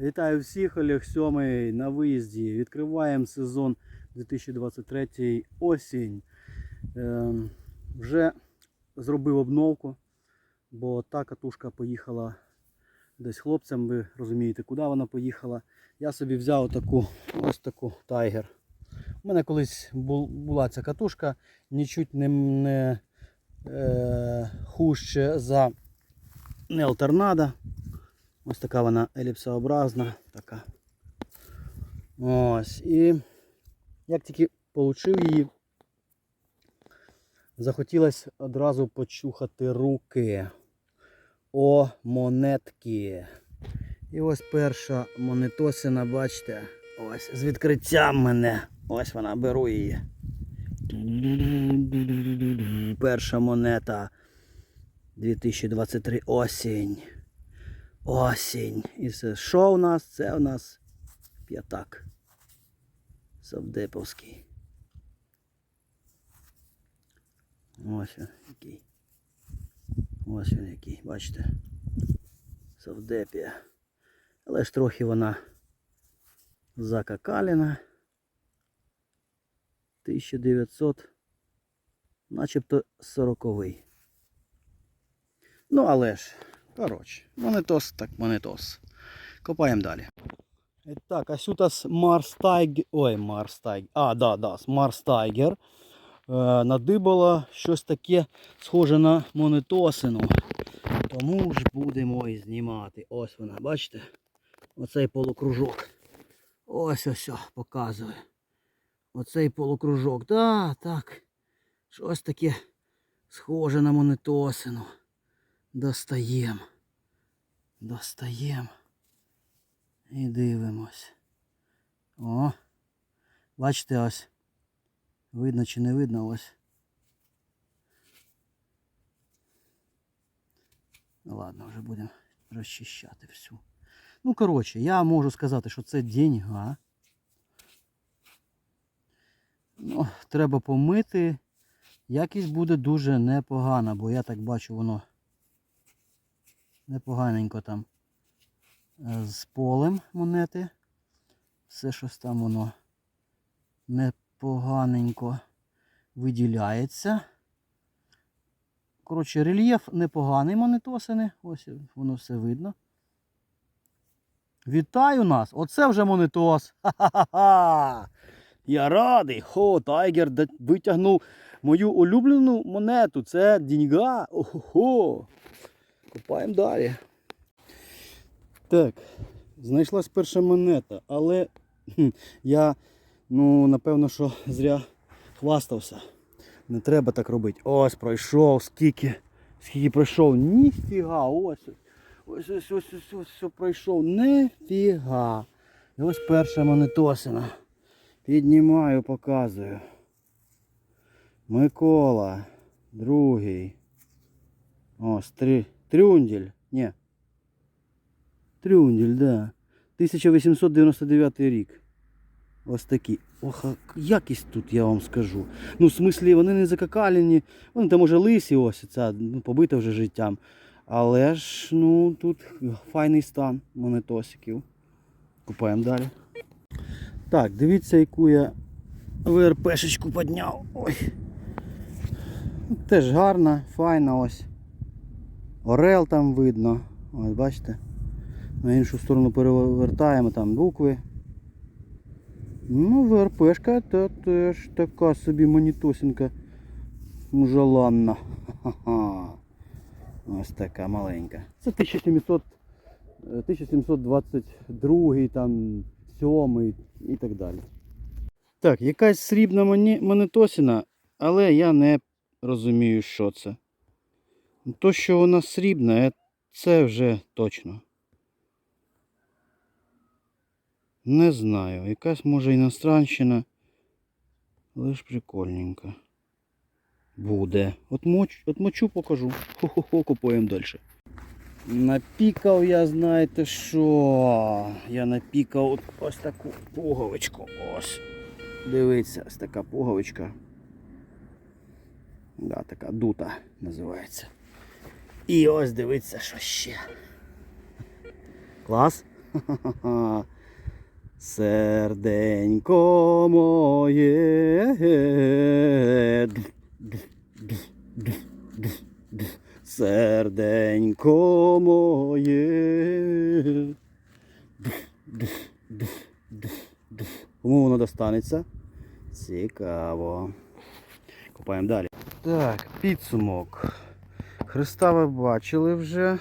Вітаю всіх, Олег Сьомий на виїзді. Відкриваємо сезон 2023 осінь. Е, вже зробив обновку, бо та катушка поїхала десь хлопцям, ви розумієте, куди вона поїхала. Я собі взяв таку, ось таку тайгер. У мене колись бу- була ця катушка, нічуть не, не е, хужче за Нел. Ось така вона еліпсообразна. Така. Ось. І як тільки отримав її, захотілося одразу почухати руки. О, монетки. І ось перша монетосина, бачите, ось з відкриттям мене. Ось вона, беру її. Перша монета 2023 осінь. Осінь. І це що у нас? Це у нас п'ятак. Совдеповський. Ось він який. Ось він який, бачите. Совдепія. Але ж трохи вона закакаліна. 1900, начебто 40-й. Ну, але ж, коротше, монетос так монетос. Копаємо далі. І так, а сютас Марс Тайгер. Ой, Марс Тайгер. А, да, да, Марс Тайгер. Е, надибала щось таке схоже на монетосину. Тому ж будемо і знімати. Ось вона, бачите? Оцей полукружок. Ось ось ось, показує. Оцей полукружок. Да, так. Щось таке схоже на монетосину. Достаємо. Достаємо. І дивимось. О. Бачите ось. Видно чи не видно ось. Ну ладно, вже будемо розчищати всю. Ну, коротше, я можу сказати, що це деньга. Ну, треба помити. Якість буде дуже непогана, бо я так бачу, воно непоганенько там е, з полем монети. Все щось там воно непоганенько виділяється. Коротше, рельєф непоганий монетосини. Ось воно все видно. Вітаю нас! Оце вже монетос! Ха-ха-ха! Я радий! Хо, Тайгер витягнув мою улюблену монету. Це деньга. Охо-хо! Копаємо далі. Так, знайшлась перша монета, але я, ну, напевно, що зря хвастався. Не треба так робити. Ось пройшов, скільки, скільки пройшов. Ніфіга, ось. Ось ось ось ось ось все пройшов. Нифіга. І ось перша монетосина. Піднімаю, показую. Микола. Другий. Ось три. Трюндель. Ні. Трюндель, да. 1899 рік. Ось такі. Ох, якість тут я вам скажу. Ну, в смислі, вони не закакалені. Вони там може лисі, ось ця, ну, побита вже життям. Але ж, ну, тут файний стан монетосиків. Купаємо далі. Так, дивіться, яку я ВРПшечку підняв. Ой. Теж гарна, файна ось. Орел там видно. Ось бачите. На іншу сторону перевертаємо там букви. Ну, ВРПшка та теж така собі монітосинка мужаланна. Ха-ха. Ось така маленька. Це 1700, е, 1722, там, 7 і так далі. Так, якась срібна монетосина, але я не розумію, що це. То, що вона срібна, е, це вже точно. Не знаю. Якась може іностранщина. Але ж прикольненька. Буде. От, моч, от мочу покажу. Хо-хо-хо, купуємо далі. Напікав я, знаєте що? Я напікав от ось таку пуговичку. Ось. Дивіться, ось така пуговичка. Да, така дута називається. І ось дивіться, що ще. Клас. Серденько моє. Серденько моє. Кому воно достанеться? Цікаво. Купаємо далі. Так, підсумок. Христа ви бачили вже.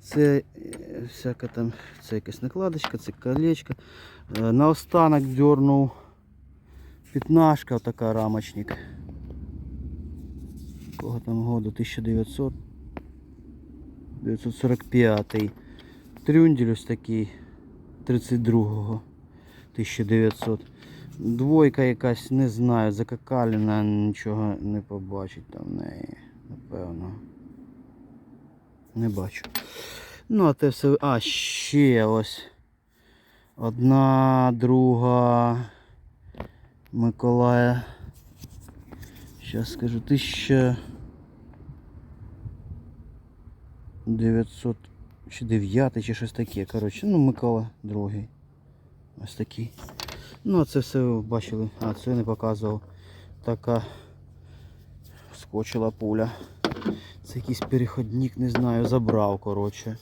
Це е, всяка там, це якась накладочка, це колечко. Е, Наостанок дернув пятнашка, така рамочник. Кого там году? 1900 945. Трюндель ось такий 32-го 1900. Двойка якась, не знаю, закакалена, нічого не побачить там в неї, напевно. Не бачу. Ну, а те все. А, ще ось. Одна, друга. Миколая. Зараз скажу, 1900 чи 9 чи щось таке. Коротше, ну Микола другий. Ось такий. Ну, а це все ви бачили. А, це не показував. Така скочила пуля. Це якийсь переходник, не знаю, забрав, коротше.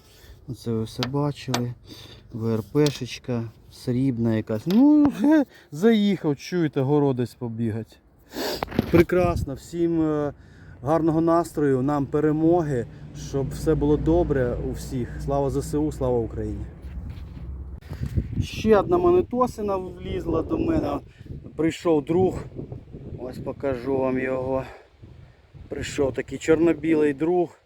Ну, Це ви все бачили. ВРПшечка, срібна якась. Ну, заїхав, чуєте, городець побігати. Прекрасно, всім е, гарного настрою, нам перемоги, щоб все було добре у всіх. Слава ЗСУ, слава Україні. Ще одна монетосина влізла до мене. Прийшов друг. Ось покажу вам його. Прийшов такий чорно-білий друг.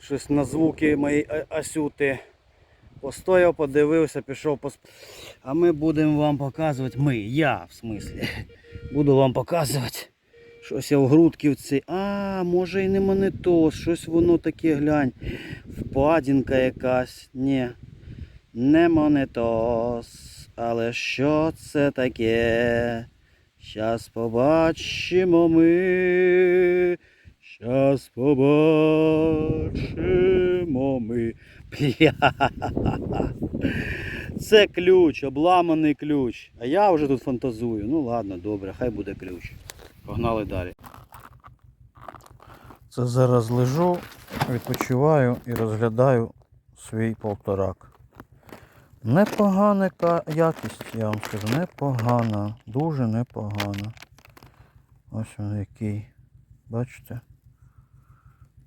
Щось на звуки моєї асюти. Постояв, подивився, пішов посп... А ми будемо вам показувати. Ми, я в смислі. Буду вам показувати. Щось я в грудківці. А, може і не монетос, щось воно таке глянь. Впадінка якась. Ні. Не монетос. Але що це таке? Щас побачимо ми. Щас побачимо ми. Це ключ, обламаний ключ. А я вже тут фантазую. Ну ладно, добре, хай буде ключ. Погнали далі. Це зараз лежу, відпочиваю і розглядаю свій полторак. Непогана якість, я вам скажу, непогана, дуже непогана. Ось він який. Бачите?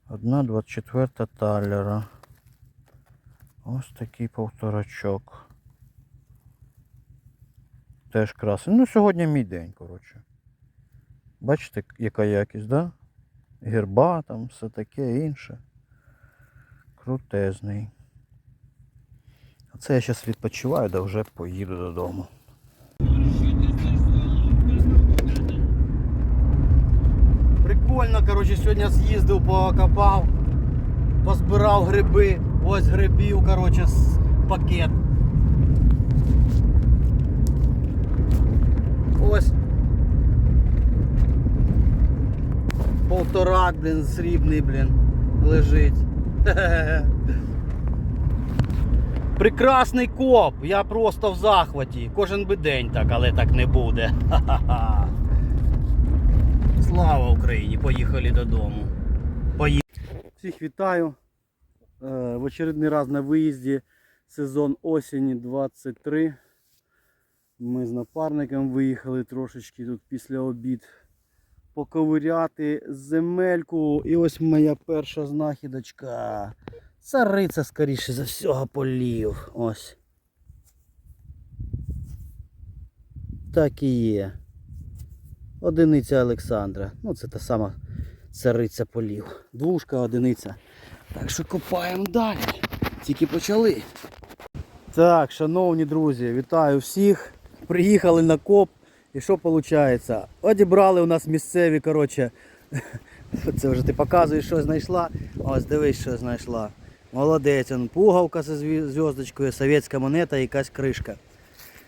Одна 24 талера. Ось такий повторачок. Теж красий. Ну, сьогодні мій день, коротше. Бачите, яка якість, да? Герба там, все таке інше. Крутезний. А це я зараз відпочиваю, да вже поїду додому. Прикольно, коротше, сьогодні з'їздив, покопав, позбирав гриби. Ось грибів, коротше, пакет. Ось. Полторак, блін, срібний, блін, лежить. Прекрасний коп, я просто в захваті. Кожен би день так, але так не буде. Ха-ха-ха. Слава Україні! Поїхали додому. Поїхали. Всіх вітаю. Е, В очередний раз на виїзді сезон осені 23. Ми з напарником виїхали трошечки тут після обід поковиряти земельку. І ось моя перша знахідочка. Цариця, скоріше за всього, полів. Ось. Так і є. Одиниця Олександра. Ну, це та сама цариця полів. Двушка одиниця. Так що копаємо далі. Тільки почали. Так, шановні друзі, вітаю всіх. Приїхали на коп. І що виходить? Одібрали у нас місцеві, коротше. Це вже ти показуєш, що знайшла. Ось дивись, що знайшла. Молодець, он пуговка зі зв'язочкою, совєтська монета, і якась кришка.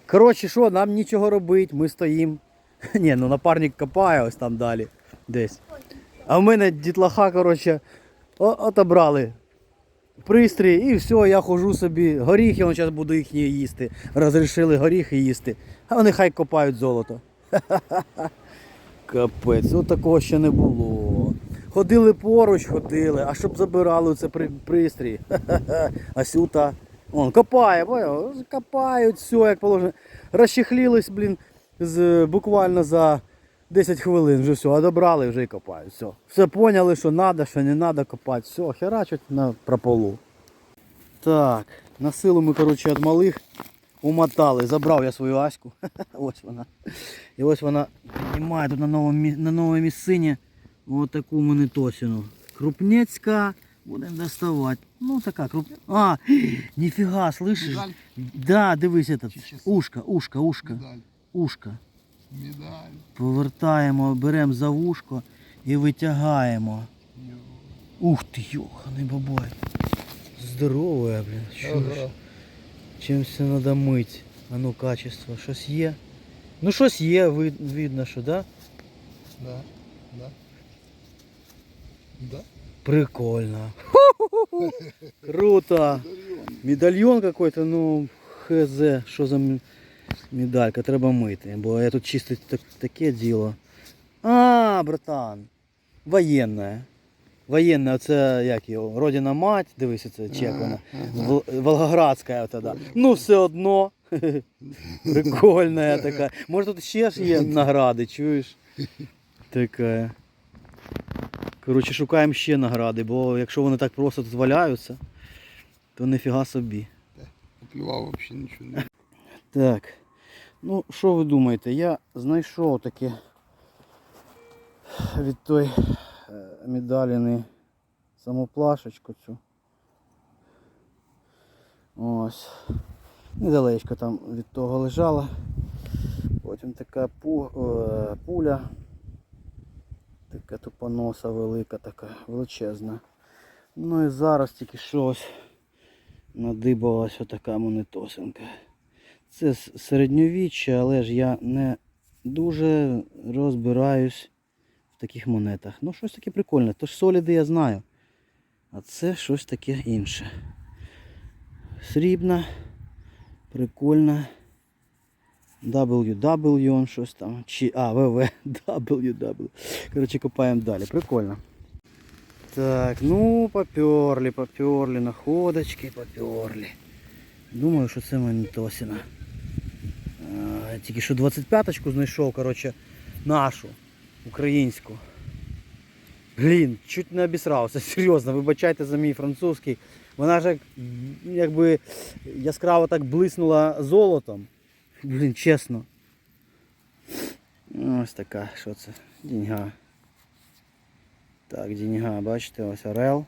Коротше, що, нам нічого робити, ми стоїмо. Ні, ну напарник копає ось там далі. Десь. А в мене дітлаха, коротше, отобрали пристрій, і все, я хожу собі. Горіхи, он зараз буду їхні їсти. Розрішили горіхи їсти. А вони хай копають золото. Капець, от такого ще не було. Ходили поруч, ходили, а щоб забирали це при, пристрій. А сюта. Он копає, копають, все як положено. Розчехлілись, блін, з, буквально за 10 хвилин вже все, а добрали вже і копають. Все. Все поняли, що треба, що не треба копати. Все, херачать на прополу. Так, на силу ми, коротше, від малих умотали. Забрав я свою Аську. ось вона. І ось вона піднімає тут на новому, мі- на новій місцині ось таку монетосину. Крупнецька. Будемо доставати. Ну така крупня. А, ніфіга, слышиш? Медаль. Да, дивись этот. Чи часы? Ушка, ушка, Медаль. Повертаємо, беремо за вушко і витягаємо. Йо. Ух ти, йоханий бабай. Здорове, блін. Ага. Чимось треба мити. А ну, качество. Щось є. Ну щось є, ви- видно, що, да? Да. Да. Да. Прикольно. Круто. Медальон. Какой-то, ну, хз, що за медалька, треба мити, бо я тут чистить так, таке діло. А, братан, воєнне. Воєнне, оце як його, Родина мать, дивись, це чек вона. Ага. Волгоградська да. Ну все одно. Прикольна така. Може тут ще ж є награди, чуєш? Така. Коротше, шукаємо ще награди, бо якщо вони так просто тут валяються, то ніфіга собі. Поплевал вообще ничего не. Так. Ну, що ви думаєте? Я знайшов таке від той е, медаліни саму плашечку цю. Ось. Недалечко там від того лежала. Потім така пу, е, пуля. Така тупоноса велика, така величезна. Ну і зараз тільки щось надибалась отака монетосинка. Це середньовіччя, але ж я не дуже розбираюсь в таких монетах. Ну, щось таке прикольне. Тож соліди я знаю. А це щось таке інше. Срібна, прикольна. WW, он щось там. Чи, а, ВВ, WW. Коротше, копаємо далі. Прикольно. Так, ну, поперли, поперли, находочки, поперли. Думаю, що це Монітосіна. А, Тільки що 25-ку знайшов, коротше, нашу, українську. Блін, чуть не обісрався, серйозно, вибачайте за мій французький. Вона ж як, якби яскраво так блиснула золотом. Блін, чесно. Ось така, що це? Деньга. Так, деньга, бачите, ось орел.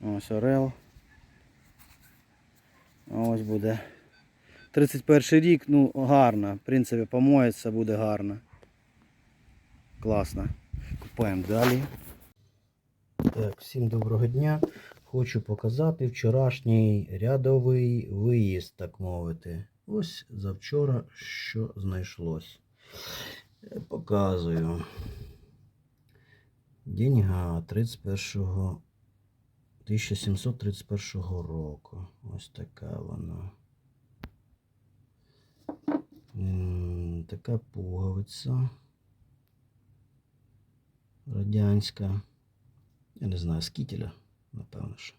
Ось орел. Ось буде. 31 рік, ну гарно. В принципі, помоється, буде гарно. Класно. Купаємо далі. Так, всім доброго дня. Хочу показати вчорашній рядовий виїзд, так мовити. Ось завчора що знайшлось. Показую. Деньга 31 1731 року. Ось така вона. Така пуговиця. Радянська. Я не знаю, скітеля, напевно що.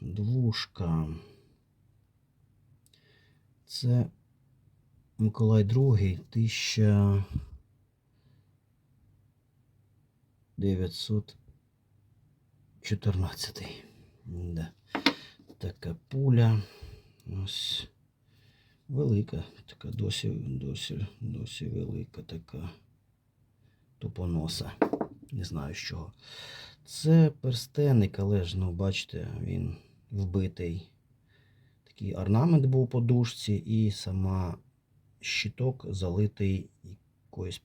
Двушка. Це Миколай II, 1914. Да. Така пуля. Ось. Велика, така досі, досі, досі велика така тупоноса. Не знаю з чого. Це перстенник, але ж, ну, бачите, він вбитий. Такий орнамент був по дужці і сама щиток залитий якоюсь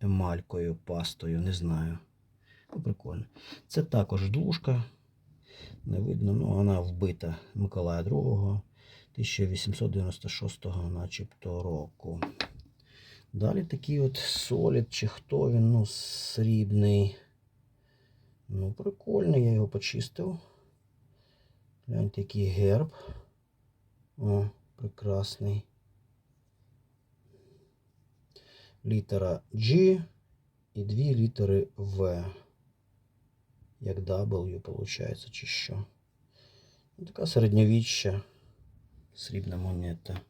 емалькою, пастою, не знаю. Ну, прикольно. Це також дужка. Не видно, ну вона вбита Миколая II 1896 начебто року. Далі такий от солід, чи хто він, ну, срібний. Ну, прикольний, я його почистив. Гляньте, який герб. О, прекрасний. Літера G і дві літери В. Як W, виходить, чи що. Ну, така середньовіччя. Срібна монета.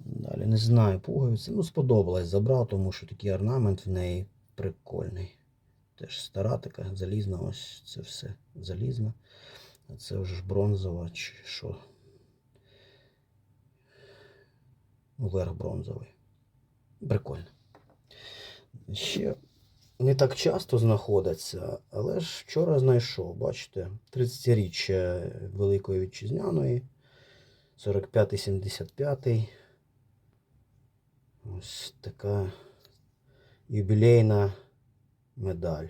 Далі не знаю, пуговиця. Ну, сподобалась, забрав, тому що такий орнамент в неї прикольний. Теж стара така, залізна, ось це все залізна. А це вже ж бронзова чи що. Ну, Верх бронзовий. Прикольно. Ще не так часто знаходиться, але ж вчора знайшов, бачите, 30-річчя Великої Вітчизняної, 45-75. Ось така юбілейна медаль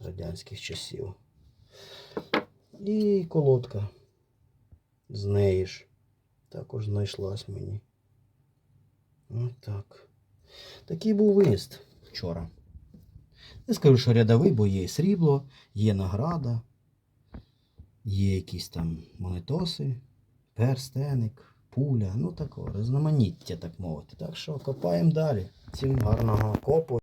радянських часів. І колодка з неї ж також знайшлась мені. Ось так. Такий був виїзд вчора. Не скажу, що рядовий, бо є срібло, є награда, є якісь там монетоси, перстеник, пуля, ну такого, різноманіття, так мовити. Так що копаємо далі. Всім гарного копу.